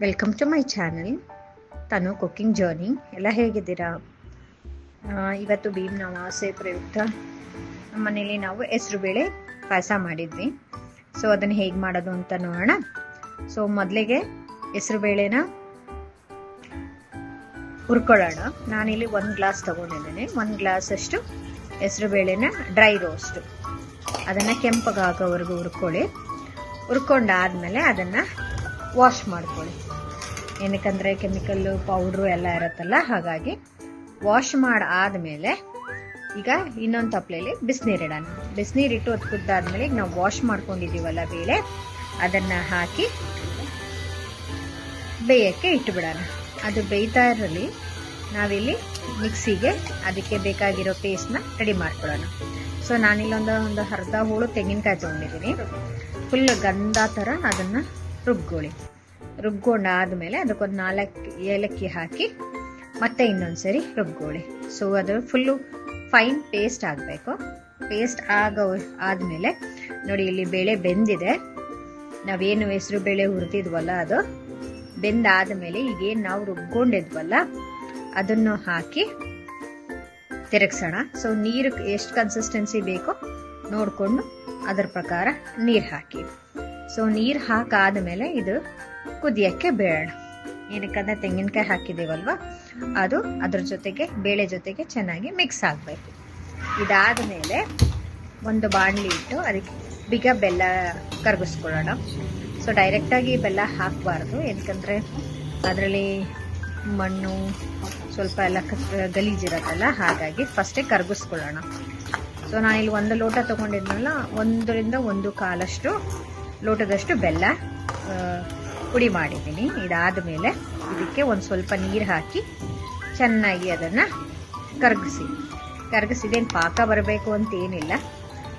Welcome to my channel Tanu cooking journey ಎಲ್ಲ ಹೇಗಿದ್ದೀರಾ? ಇವತ್ತು ಭೀಮ್ ನವಾಸೆ ಪ್ರಯುಕ್ತ. ನಮ್ಮ ಮನೇಲಿ ನಾವು ಹೆಸರುಬೇಳೆ ಪಾಯಸ ಮಾಡಿದ್ವಿ. ಸೊ ಅದನ್ನು ಹೇಗೆ ಮಾಡೋದು ಅಂತ ನೋಡೋಣ. ಸೊ ಮೊದಲಿಗೆ ಹೆಸರುಬೇಳೆನ ಹುರ್ಕೊಳ್ಳೋಣ. ನಾನಿಲ್ಲಿ ಒಂದು ಗ್ಲಾಸ್ ತಗೊಂಡಿದ್ದೇನೆ. ಒಂದು ಗ್ಲಾಸ್ ಅಷ್ಟು ಹೆಸರುಬೇಳೆನ ಡ್ರೈ ರೋಸ್ಟು. ಅದನ್ನು ಕೆಂಪಗಾಗೋವರೆಗೂ ಹುರ್ಕೊಳ್ಳಿ. ಹುರ್ಕೊಂಡಾದ್ಮೇಲೆ ಅದನ್ನು ವಾಶ್ ಮಾಡ್ಕೊಳ್ಳಿ. ಏನಕ್ಕಂದರೆ ಕೆಮಿಕಲ್ಲು, ಪೌಡ್ರು ಎಲ್ಲ ಇರುತ್ತಲ್ಲ, ಹಾಗಾಗಿ ವಾಶ್ ಮಾಡಾದ್ಮೇಲೆ ಈಗ ಇನ್ನೊಂದು ತಪ್ಪಲೆಯಲ್ಲಿ ಬಿಸಿನೀರಿಡೋಣ ಬಿಸಿನೀರಿಟ್ಟು ಅದು ಕುದ್ದಾದ್ಮೇಲೆ ಈಗ ನಾವು ವಾಶ್ ಮಾಡ್ಕೊಂಡಿದ್ದೀವಲ್ಲ ಬೇಳೆ, ಅದನ್ನು ಹಾಕಿ ಬೇಯಕ್ಕೆ ಇಟ್ಟುಬಿಡೋಣ ಅದು ಬೇಯ್ತಾ ಇರಲಿ, ನಾವಿಲ್ಲಿ ಮಿಕ್ಸಿಗೆ ಅದಕ್ಕೆ ಬೇಕಾಗಿರೋ ಪೇಸ್ಟ್ನ ರೆಡಿ ಮಾಡ್ಕೊಳ್ಳೋಣ. ಸೊ ನಾನಿಲ್ಲೊಂದು ಒಂದು ಅರ್ಧ ಹೋಳು ತೆಂಗಿನಕಾಯಿ ತೊಗೊಂಡಿದ್ದೀನಿ. ಫುಲ್ ಗಂಧ ಥರ ಅದನ್ನು ರುಬ್ಕೊಳ್ಳಿ. ರುಬ್ಕೊಂಡಾದ್ಮೇಲೆ ಅದಕ್ಕೊಂದು ನಾಲ್ಕು ಏಲಕ್ಕಿ ಹಾಕಿ ಮತ್ತೆ ಇನ್ನೊಂದು ಸರಿ ರುಬ್ಕೊಳ್ಳಿ. ಸೊ ಅದು ಫುಲ್ಲು ಫೈನ್ ಪೇಸ್ಟ್ ಆಗಬೇಕು. ಪೇಸ್ಟ್ ಆಗೋ ಆದಮೇಲೆ ನೋಡಿ, ಇಲ್ಲಿ ಬೇಳೆ ಬೆಂದಿದೆ. ನಾವೇನು ಹೆಸರು ಬೇಳೆ ಹುರಿದಿದ್ವಲ್ಲ ಅದು? ಬೆಂದಾದ್ಮೇಲೆ ಈಗೇನು ನಾವು ರುಬ್ಕೊಂಡಿದ್ವಲ್ಲ, ಅದನ್ನು ಹಾಕಿ ತಿರುಗಿಸೋಣ. ಸೊ ನೀರು ಎಷ್ಟು ಕನ್ಸಿಸ್ಟೆನ್ಸಿ ಬೇಕೋ ನೋಡಿಕೊಂಡು ಅದರ ಪ್ರಕಾರ ನೀರು ಹಾಕಿ. ಸೊ ನೀರು ಹಾಕಾದ ಮೇಲೆ ಇದು ಕುದಿಯಕ್ಕೆ ಬೇಡ ಏನಕ್ಕಂದ್ರೆ ತೆಂಗಿನಕಾಯಿ ಹಾಕಿದ್ದೀವಲ್ವ? ಅದು ಅದ್ರ ಜೊತೆಗೆ, ಬೇಳೆ ಜೊತೆಗೆ ಚೆನ್ನಾಗಿ ಮಿಕ್ಸ್ ಆಗಬೇಕು. ಇದಾದ ಮೇಲೆ ಒಂದು ಬಾಣಲಿ ಇಟ್ಟು ಅದಕ್ಕೆ ಬಿಗ ಬೆಲ್ಲ ಕರಗಿಸ್ಕೊಳ್ಳೋಣ. ಸೊ ಡೈರೆಕ್ಟಾಗಿ ಬೆಲ್ಲ ಹಾಕಬಾರ್ದು. ಏನಕ್ಕಂದರೆ ಅದರಲ್ಲಿ ಮಣ್ಣು, ಸ್ವಲ್ಪ ಎಲ್ಲ ಗಲೀಜಿರತ್ತಲ್ಲ ಹಾಗಾಗಿ ಫಸ್ಟೇ ಕರಗಿಸ್ಕೊಳ್ಳೋಣ. ಸೊ ನಾನಿಲ್ಲಿ ಒಂದು ಲೋಟ ತೊಗೊಂಡಿದ್ನಲ್ಲ, ಒಂದರಿಂದ ಒಂದು ಕಾಲಷ್ಟು ಲೋಟದಷ್ಟು ಬೆಲ್ಲ ಪುಡಿ ಮಾಡಿದ್ದೀನಿ. ಇದಾದ ಮೇಲೆ ಇದಕ್ಕೆ ಒಂದು ಸ್ವಲ್ಪ ನೀರು ಹಾಕಿ ಚೆನ್ನಾಗಿ ಅದನ್ನು ಕರಗಿಸಿ. ಕರಗಿಸಿದೇನು ಪಾಕ ಬರಬೇಕು ಅಂತ ಏನಿಲ್ಲ.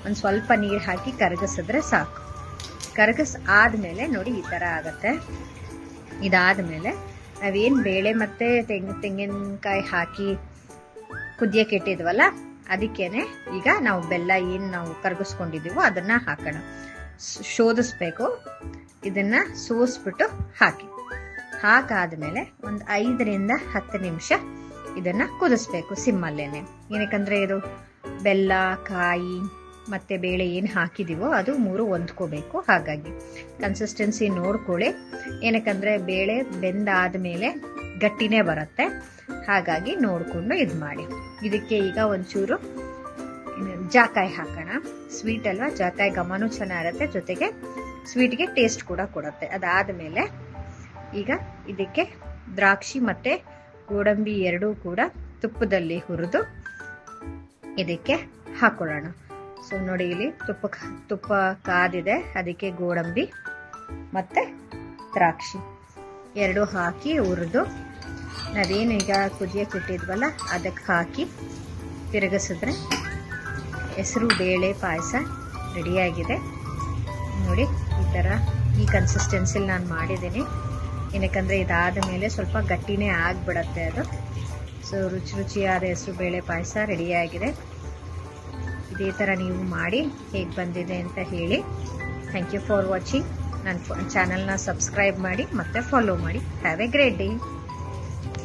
ಒಂದು ಸ್ವಲ್ಪ ನೀರು ಹಾಕಿ ಕರಗಿಸಿದ್ರೆ ಸಾಕು. ಕರಗಿಸ್ ಆದಮೇಲೆ ನೋಡಿ ಈ ಥರ ಆಗುತ್ತೆ. ಇದಾದ ಮೇಲೆ ನಾವೇನು ಬೇಳೆ ಮತ್ತು ತೆಂಗ್, ತೆಂಗಿನಕಾಯಿ ಹಾಕಿ ಕುದಿಯಕ್ಕೆ ಇಟ್ಟಿದ್ವಲ್ಲ, ಅದಕ್ಕೇನೆ ಈಗ ನಾವು ಬೆಲ್ಲ ಏನು ನಾವು ಕರಗಿಸ್ಕೊಂಡಿದ್ದೀವೋ ಅದನ್ನು ಹಾಕೋಣ. ಶೋಧಿಸ್ಬೇಕು. ಇದನ್ನ ಸೋಸ್ಬಿಟ್ಟು ಹಾಕಿ. ಹಾಕಾದ್ಮೇಲೆ ಒಂದು ಐದರಿಂದ ಹತ್ತು ನಿಮಿಷ ಇದನ್ನ ಕುದಿಸ್ಬೇಕು ಸಿಮ್ಮಲ್ಲೇನೆ. ಏನಕ್ಕಂದ್ರೆ ಇದು ಬೆಲ್ಲ, ಕಾಯಿ, ಮತ್ತೆ ಬೇಳೆ ಏನು ಹಾಕಿದೀವೋ ಅದು ಮೂರು ಹೊಂದ್ಕೋಬೇಕು ಹಾಗಾಗಿ. ಕನ್ಸಿಸ್ಟೆನ್ಸಿ ನೋಡ್ಕೊಳ್ಳಿ. ಏನಕ್ಕಂದ್ರೆ ಬೇಳೆ ಬೆಂದಾದ ಮೇಲೆ ಗಟ್ಟಿನೇ ಬರುತ್ತೆ. ಹಾಗಾಗಿ ನೋಡಿಕೊಂಡು ಇದು ಮಾಡಿ ಇದಕ್ಕೆ ಈಗ ಒಂಚೂರು ಜಾಕಾಯಿ ಹಾಕೋಣ. ಸ್ವೀಟ್ ಅಲ್ವಾ? ಜಾಕಾಯಿ ಘಮನೂ ಚೆನ್ನಾಗಿರುತ್ತೆ. ಜೊತೆಗೆ ಸ್ವೀಟ್ಗೆ ಟೇಸ್ಟ್ ಕೂಡ ಕೊಡುತ್ತೆ. ಅದಾದ ಮೇಲೆ ಈಗ ಇದಕ್ಕೆ ದ್ರಾಕ್ಷಿ ಮತ್ತು ಗೋಡಂಬಿ ಎರಡೂ ಕೂಡ ತುಪ್ಪದಲ್ಲಿ ಹುರಿದು ಇದಕ್ಕೆ ಹಾಕೊಳ್ಳೋಣ. ಸೊ ನೋಡಿ ಇಲ್ಲಿ ತುಪ್ಪ ತುಪ್ಪ ಕಾದಿದೆ. ಅದಕ್ಕೆ ಗೋಡಂಬಿ ಮತ್ತು ದ್ರಾಕ್ಷಿ ಎರಡು ಹಾಕಿ ಹುರಿದು ನಾವೇನು ಈಗ ಕುದಿಯಕ್ಕೆ ಇಟ್ಟಿದ್ವಲ್ಲ, ಅದಕ್ಕೆ ಹಾಕಿ ತಿರುಗಿಸಿದ್ರೆ ಹೆಸರು ಬೇಳೆ ಪಾಯಸ ರೆಡಿಯಾಗಿದೆ. ನೋಡಿ, ಈ ಥರ ಈ ಕನ್ಸಿಸ್ಟೆನ್ಸಿಲಿ ನಾನು ಮಾಡಿದ್ದೀನಿ. ಏನಕ್ಕಂದರೆ ಇದಾದ ಮೇಲೆ ಸ್ವಲ್ಪ ಗಟ್ಟಿನೇ ಆಗಿಬಿಡತ್ತೆ ಅದು. ಸೊ ರುಚಿ ರುಚಿಯಾದ ಹೆಸರು ಬೇಳೆ ಪಾಯಸ ರೆಡಿಯಾಗಿದೆ. ಇದೇ ಥರ ನೀವು ಮಾಡಿ ಹೇಗೆ ಬಂದಿದೆ ಅಂತ ಹೇಳಿ. ಥ್ಯಾಂಕ್ ಯು ಫಾರ್ ವಾಚಿಂಗ್ ನನ್ನ ಚಾನಲ್ನ ಸಬ್ಸ್ಕ್ರೈಬ್ ಮಾಡಿ, ಮತ್ತು ಫಾಲೋ ಮಾಡಿ. Have A great day